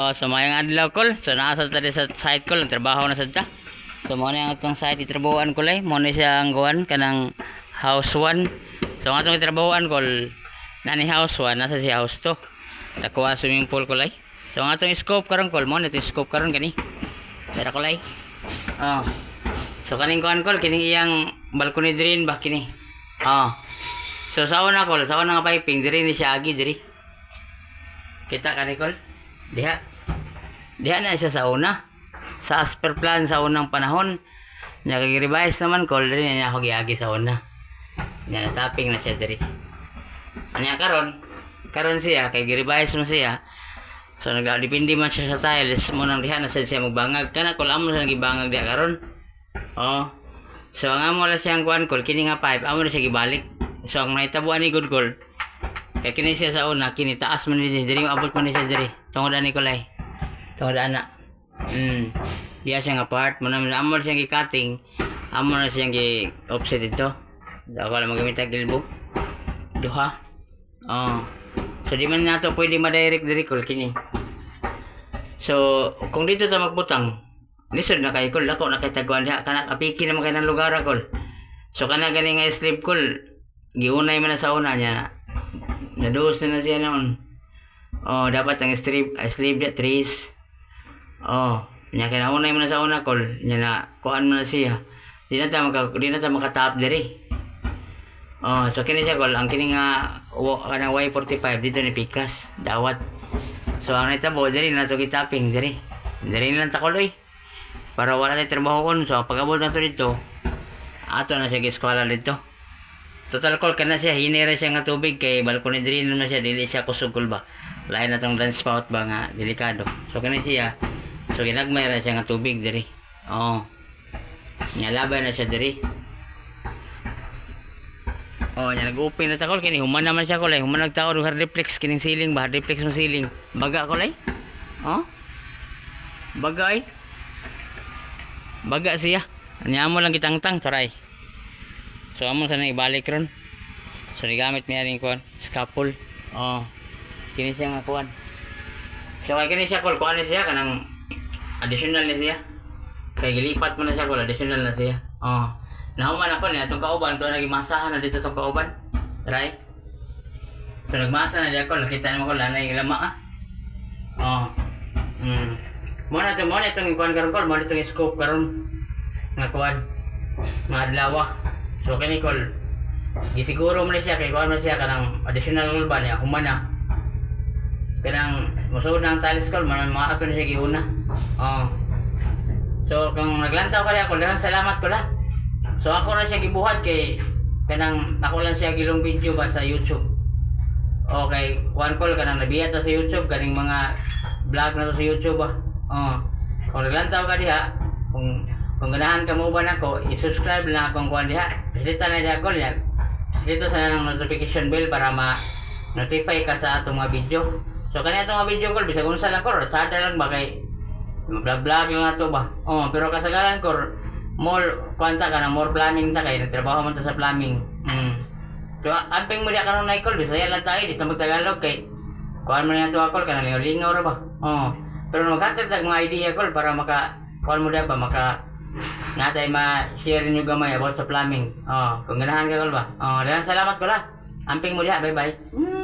Oh, so mayang adlaw kol. So nasa tadi sa site kol, trabaho na sad ta. So mo na ang atong site itrabahoan ko lay, mo na siya ang guwan kanang house 1. So ang atong itrabahoan kol nani house 1 nasa si house 2. Nakuha swimming pool ko lay. So ang atong scope karon kol mo na itong scope karon gani. Tara ko lay. Oh. So kaning kuan kol kining iyang balcony diri ba kini. Oh. So sa una kol, sa una nga piping diri ni siya agi diri. Kita ka Nicole? Diha. Diha na siya sa una. Sa as per plan sa unang panahon. Nagag-revise naman call rin niya ako giagi sa una. Niya na tapping na siya diri. Anya karon, karon siya kay gi-revise mo siya. So nagdepende man siya sa tiles mo nang diha na siya, siya magbangag kana kol amo siya gibangag diha karon. Oh. So ang amo la siyang kuan kol kini nga pipe amo na siya gibalik. So ang naitabuan ni good call Kaya kini siya sa una, kini taas man ni diri abot man siya diri. Tungod ani kulay. Tungod ana. Mm. Diya siya nga part, mo naman amo siya gi-cutting. Amo na siya gi offset dito. Daw wala magamit ang gilbo. Duha. Oh. So di man nato pwede ma-direct diri kul kini. So kung dito ta magbutang, lisod na kay kul lako na kay tagwan diha kana kapiki naman kay ng lugar kul. So kana gani nga slip kul giunay man na sa una niya Naduos na na siya noon. Oh, dapat ang strip, uh, sleeve niya, trees. Oh, niya kinaunay mo na sa una call. Niya na, kuhaan mo na siya. Di na tayo maka, di na tayo makatap diri. Oh, so kini siya call. Ang kini nga, kanang Y45, dito ni Pikas. Dawat. So, ang naitabo, diri na ito kitaping, diri. Diri lang takuloy. Para wala tayo trabaho kon. So, pag-abot na to dito, ato na siya giskwala dito. Total call kana siya hinira siya nga tubig kay balkon diri na siya dili siya kusugol ba. Lain na tong downspout ba nga delikado. So kana siya so ginagmay ra siya nga tubig diri. Oh. Nya labay na siya diri. Oh, nya nag-open na takol kini human naman siya kulay. Human nagtao hard reflex kining ceiling ba, hard reflex mo ceiling. Baga kulay. Oh. Bagay. Baga siya. Nya mo lang kitangtang taray. So amo sa nang ibalik ron. So nigamit niya rin kuan, scalpel. Oh. Kini siya nga kuan. So kay kini siya kul kuan ni siya kanang additional ni siya. Kay gilipat mo na siya kul additional na siya. Oh. Nahuman ako niya itong kauban to naging masahan na dito itong kauban. Right? So nagmasa na diya ko, nakita naman ko lanay yung lama ah. Oh. Hmm. Muna ito, muna itong kuan karon kol, muna itong scope karon. Nga kuan. Nga adlaw. So kini kol gisiguro mo na siya kay kuan man siya kanang additional ba niya humana. Kanang musuod na ang talis kol man mga ato na siya giuna. Oh. So kung naglantaw ka ako, daghang salamat ko la. So ako na siya gibuhat kay kanang ako lang siya gilong video ba sa YouTube. Okay, kuan call kanang nabiya ta sa YouTube kaning mga vlog na to sa YouTube ba. Oh. Kung naglantaw ka diha, kung kung ganahan ka mo ba i-subscribe lang akong kuan diha. Dito na diha call yan. Dito sa nang notification bell para ma notify ka sa atong mga video. So kani atong mga video call bisag unsa lang ko, sada lang ba kay vlog vlog lang ato ba. Oh, pero kasagaran ko more kwanta ka na more plumbing ta kay nagtrabaho man ta sa plumbing. Mm. So amping mo diha karon na call bisaya lang tayo dito magtagalog kay kuan mo na to call kana lingaw ra ba. Oh. Pero maghatag tag mga idea call para maka kuan mo diha ba maka natay ma-share niyo gamay about sa plumbing. Oh, kung ganahan ka call ba. Oh, daghang salamat ko la. Amping mo diha, bye-bye. Mm.